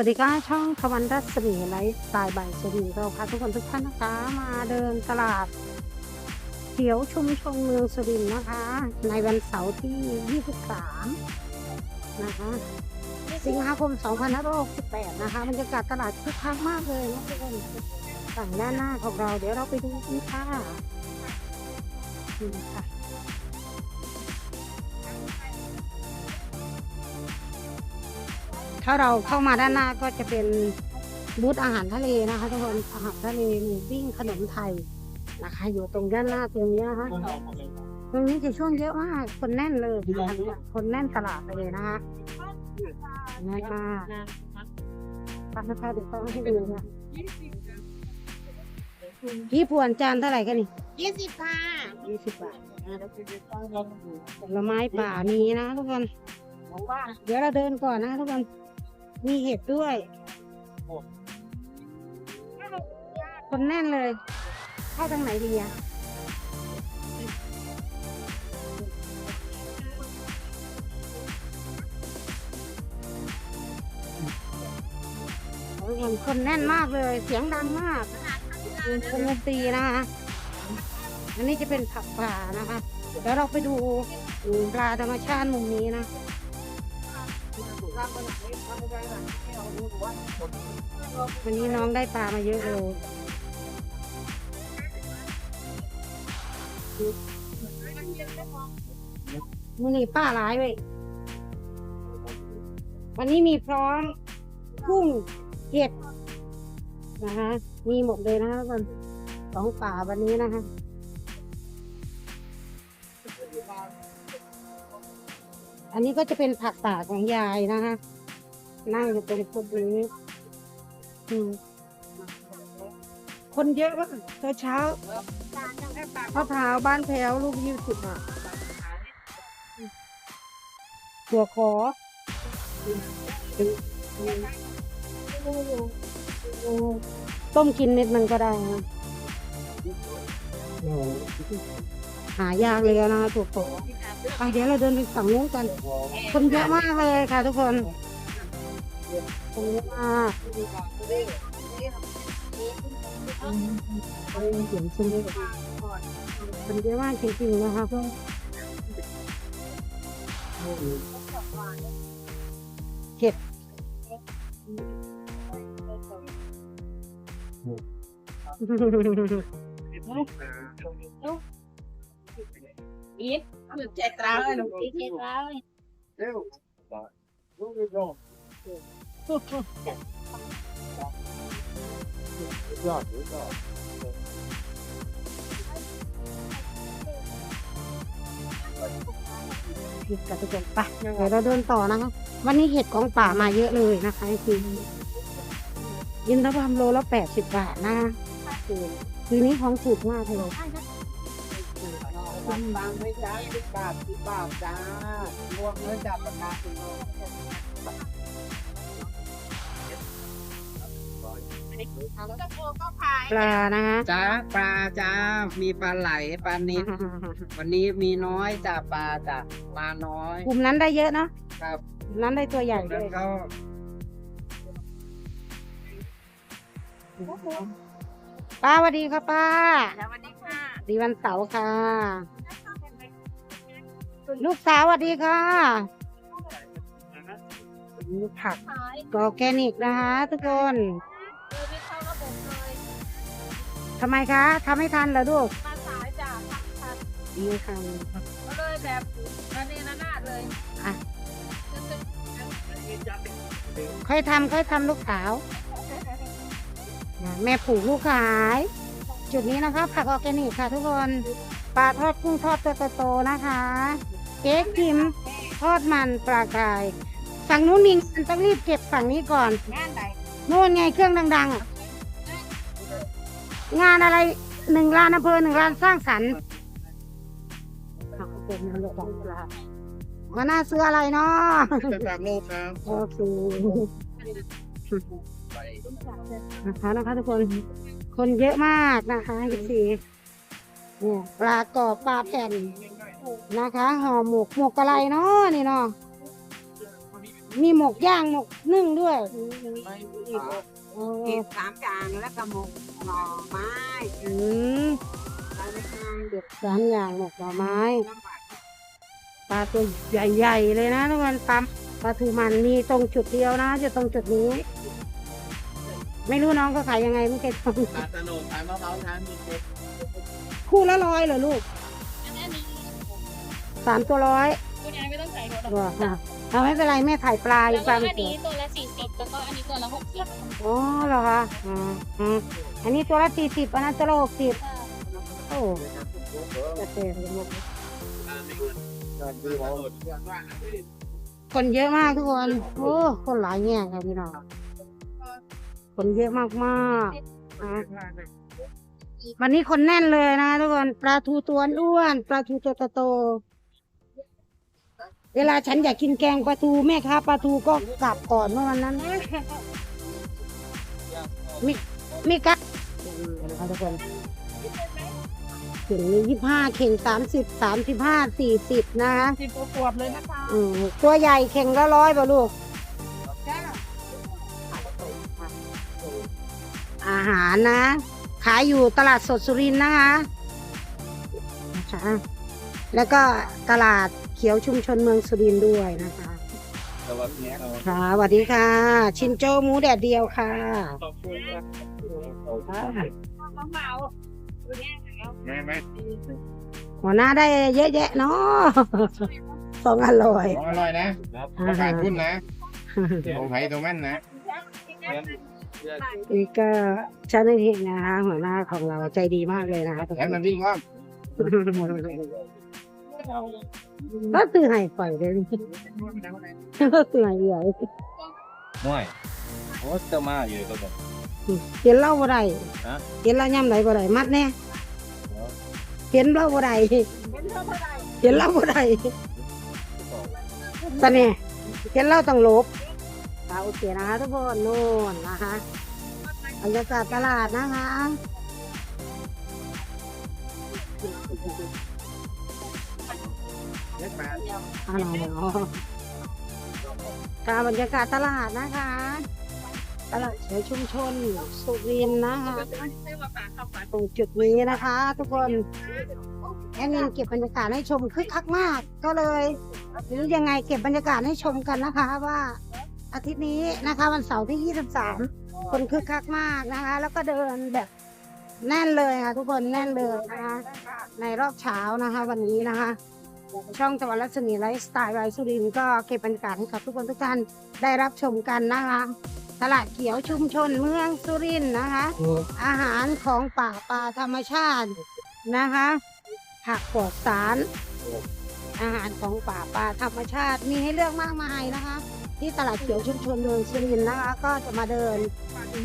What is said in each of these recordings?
วัสดีค่ะช่องทวันรัศมีไลฟ์สไตล์บายเชลีเราพาทุกคนทุกท่านนะคะ มาเดินตลาดเขียวชุมชนเมืองสุรินทร์นะคะ ในวันเสาร์ที่ 23 นะคะ สิงหาคม 2568 นะคะบรรยากาศตลาดคึกคักมากเลยนะทุกคนฝั่งด้านหน้าของเราเดี๋ยวเราไปดูกันค่ะนี่ค่ะ ถ้าเราเข้ามาด้านหน้าก็จะเป็นบูธอาหารทะเลนะคะทุกคนอาหารทะเลหมูปิ้งขนมไทยนะคะ อยู่ตรงด้านหน้าตรงนี้นะคะตรงนี้จะช่วงเยอะมากคนแน่นเลยนะคะคนแน่นตลาดเลยนะคะแน่นมากปักนะคะเดี๋ยวต้องให้ดูนะพี่พวนจานเท่าไหร่กันนี่ยี่สิบค่ะยี่สิบบาทผลไม้ป่ามีนะทุกคนเดี๋ยวเราเดินก่อนนะทุกคน มีเห็ดด้วยคนแน่นเลย เข้าทางไหนดีอะโอ้ยคนคนแน่นมากเลย เสียงดังมากเป็นคนดนตรีนะคะอันนี้จะเป็นผักป่านะคะเดี๋ยวเราไปดูปลาธรรมชาติมุมนี้นะ วันนี้น้องได้ปลามาเยอะเลยมันนี่ป้าร้ายเว้ยวันนี้มีพร้อมกุ้งเห็ดนะคะมีหมดเลยนะคะทุกคนของป่าวันนี้นะคะ อันนี้ก็จะเป็นผักป่าของยายนะคะนั่งอยู่ตรงจุดนี้อืมคนเยอะมากเช้าเช้าๆมะพร้าวบ้านแพ้วลูกยี่สิบบาทหัวขอต้มกินเม็ดมันก็ได้นะ หายากเลยนะถั่วขอไปเดี๋ยวเราเดินไปฝั่งนู้นกันคนเยอะมากเลยค่ะ ทุกคนคนเยอะมากเสียงชมเลยคนเยอะมากจริงๆนะคะเพื่อนเห็ด อีทเจ็ดร้อยหนูอีทเจ็ดร้อยเห็ดกับทุกคนไปเดี๋ยวเราเดินต่อนะคะ วันนี้เห็ดของป่ามาเยอะเลยนะคะคือยินทบามโลละแปดสิบบาทนะคะคือนี้ของถูกมากเลย บางบางไม่จ้าสิบบาทสิบบาทจ้ารวมเนื้อจับราคาสิบโลตะโพก็ขายปลานะคะจ้าปลาจ้ามีปลาไหลปลานิลวันนี้มีน้อยจ้าปลาจ้าปลาน้อยกลุ่มนั้นได้เยอะเนาะครับกลุ่มนั้นได้ตัวใหญ่ด้แล้ววยก็ป้าสวัสดีค่ะป้าสวัสดีค่ะดีวันเสาร์ค่ะ ลูกสาวสวัสดีค่ะนี่ผักขายออร์แกนิกนะคะ ทุกคนเลยไม่เข้าระบบเลยทำไมคะทำไม่ทันเหรอลูกมาสายจ้ะพักทันนี่ค่ะก็เลยแบบระเนระนาดเลยอะจะเป็นค่อยทำค่อยทำลูกสาวนะแม่ปลูกลูกขาย จุดนี้นะคะผักออร์แกนิกค่ะทุกคนปลาทอดกุ้งทอดตัวโตๆนะคะ เก๊กพิมพ์ทอดมันปลากาย ฝั่งนู้นมีงานต้องรีบเก็บฝั่งนี้ก่อนงานใดนู่นไงเครื่องดังๆอะงานอะไรหนึ่งล้านอำเภอหนึ่งล้านสร้างสรรค์เอาเป็นนายกของเรามาหน้าซื้ออะไรเนาะเป็นแบบโลครับโอเคนะคะนะคะทุกคน คนเยอะมากนะคะยี่สี่เนี่ยปลากรอบปลาแผ่น นะคะห่อหมกหมกอะไรเนาะนี่เนาะมีหมกย่างหมกนึ่งด้วยโอ้เก็บสามอย่างแล้วก็หมกหน่อไม้อืมอะไรไม่ได้เด็ดสามอย่างหมกหน่อไม้ลำบากปลาตัวใหญ่ๆเลยนะทุกคนปลาปลาทูมันมีตรงจุดเดียวนะจะตรงจุดนี้ ไม่รู้น้องเขาขายยังไงไม่เคยทปลาตะโนดขายมะพร้าวทานมีเด็กำคู่ละร้อยเหรอลูกอันนี้ สามตัวร้อยคุณยายไม่ต้องใส่หัวดอกบอกค่ะเอาไม่เป็นไรแม่ถ่ายปลาอีแล้กวปก็ลาอัไม่นเกี่ยวนี้ตัวละสี่สิบแล้วก็อันนี้ตัวละหกสิบอ๋อเหรอคะอืมอืมอันนี้ตัวละสี่สิบอันนั้นตัวละหกสิบโอ้จะเต็มหมดคนเยอะมากทุกคนโอ้คนหลายแง่ค่ะพี่น้องคนเยอะมากมากๆนะวันนี้คนแน่นเลยนะทุกคนปลาทูตัวอ้วนปลาทูตัวโตๆ เวลาฉันอยากกินแกงปลาทูแม่ค้าปลาทูก็กลับก่อนเมื่อวันนั้นมีมีกัดนะคะทุกคนเข่งนี้ยี่ห้าเข่งสามสิบสามสิบห้าสี่สิบนะคะสิบขวบเลยนะคะอืมตัวใหญ่เข่งละร้อยป่ะลูกอาหารนะ ขายอยู่ตลาดสดสุรินทร์นะคะนะคะ แล้วก็ตลาด เขียวชุมชนเมืองสุรินทร์ด้วยนะคะสวัสดีครับค่ะสวัสดีค่ะ ชินโจหมูแดดเดียวค่ะขอบคุณครับเบาตัวนี้แล้วแม่แม่หัวหน้าได้เยอะแยะเนาะสองอร่อยของอร่อยนะประกาศคุณนะตรงไผ่ตรงแม่นนะนี่ก็เจ้าหน้าที่นะคะหัวหน้าของเราใจดีมากเลยนะคะแถมน้ำพริกว่า ก็ตื่นให้ปล่อยเลยก็ตื่นให้ใหญ่ม่วยโอ้จะมาอยู่ตัวนี้เห็นเหล่าบ่ได้ฮะเห็นเหล่าย่ำไหนบ่ได้มัดแน่เห็นเหล่าบ่ได้เห็นเหล่าบ่ได้ตอนนี้เห็นเหล่าต้องหลบอ่าโอเคนะคะทุกคนโน่นนะคะบรรยากาศตลาดนะคะ เล็กมาอ๋อการบรรยากาศตลาดนะคะ ตลาดเฉยชุมชนสุรินทร์นะคะตรงจุดนี้นะคะ ทุกคนแอดมินเก็บบรรยากาศให้ชมคึกคักมาก ก็เลยหรือยังไงเก็บบรรยากาศให้ชมกันนะคะว่าอาทิตย์นี้นะคะ วันเสาร์ที่ 23 คนคึกคักมากนะคะ แล้วก็เดินแบบแน่นเลยค่ะ ทุกคนแน่นเลยนะคะ ในรอบเช้านะคะ วันนี้นะคะ ช่องตะวันรัศมีไลฟ์สไตล์ไรสุรินทร์ก็เก็บบรรยากาศให้กับทุกคนทุกท่านได้รับชมกันนะคะตลาดเขียวชุมชนเมืองสุรินทร์นะคะ อาหารของป่าปลาธรรมชาตินะคะผักปลอดสาร อาหารของป่าปลาธรรมชาติมีให้เลือกมากมายนะคะ ที่ตลาดเขียวชุมชนเมืองสุรินทร์นะคะ ก็จะมาเดิน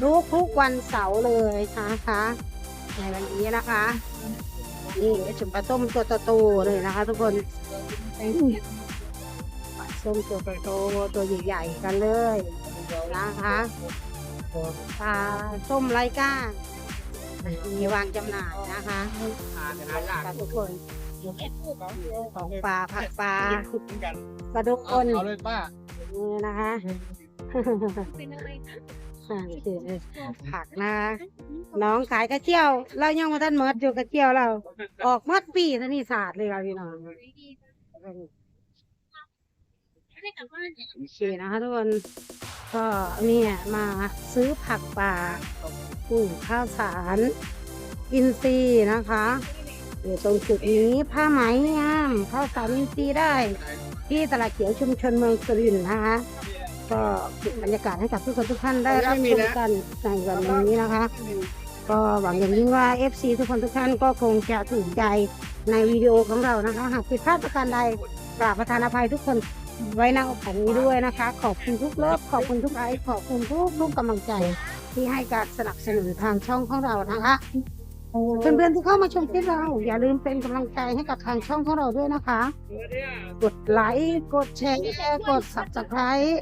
ทุกทุกๆวันเสาร์เลยนะคะในวันนี้นะคะ นี่จุ่มปลาต้มตัวโตๆเลยนะคะ ทุกคนปลาส้มตัวโตๆตัวใหญ่ๆกันเลยนะคะปลาส้มไร้ก้างมีวางจำหน่ายนะคะทานนะยากค่ะทุกคนเอ็ดผูกของปลาผักปลาขุดเหมือนกันปลาดุกเอานเอาเลยป้านี่นะคะ เป็นอะไรนะอ่าคือผักนะน้องขายกระเจียว เรายังมาท่านเมิดอยู่กระเจียวเรา ออกหมัดปีท่านี่ศาสตร์เลยค่ะพี่น้องไม่กลับบ้านโอเคนะคะทุกคนก็เนี่ยมาซื้อผักป่าปลูกข้าวสารอินทรีย์นะคะอยู่ตรงจุดนี้ผ้าไหมงามข้าวสารอินทรีย์ได้ ที่ตลาดเขียวชุมชนเมืองสุรินทร์นะคะ ก็เก็บบรรยากาศให้กับทุกคนทุกท่านได้รับชมกันในวันนี้นะคะ ก็หวังอย่างยิ่งว่า FC ทุกคนทุกท่านก็คงจะถูกใจในวิดีโอของเรานะคะหากผิดพลาดประการใดกราบประทานอภัยทุกคนไว้ในโอกาสนี้ด้วยนะคะ ขอบคุณทุกเลิฟขอบคุณทุกไลค์ขอบคุณทุกทุกกำลังใจที่ให้การสนับสนุนทางช่องของเรานะคะ เพื่อนๆที่เข้ามาชมคลิปเรา อย่าลืมเป็นกำลังใจให้กับทางช่องของเราด้วยนะคะ กดไลค์กดแชร์กด subscribe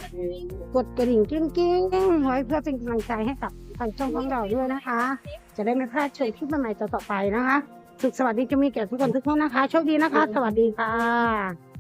กดกระดิ่งกิ้งกิ้งๆไว้เพื่อเป็นกำลังใจให้กับทางช่องของเราด้วยนะคะ จะได้ไม่พลาดชมคลิปใหม่ๆต่อๆไปนะคะ สุขสวัสดีจะมีแก่ทุกคนทุกท่านนะคะ โชคดีนะคะ สวัสดีค่ะ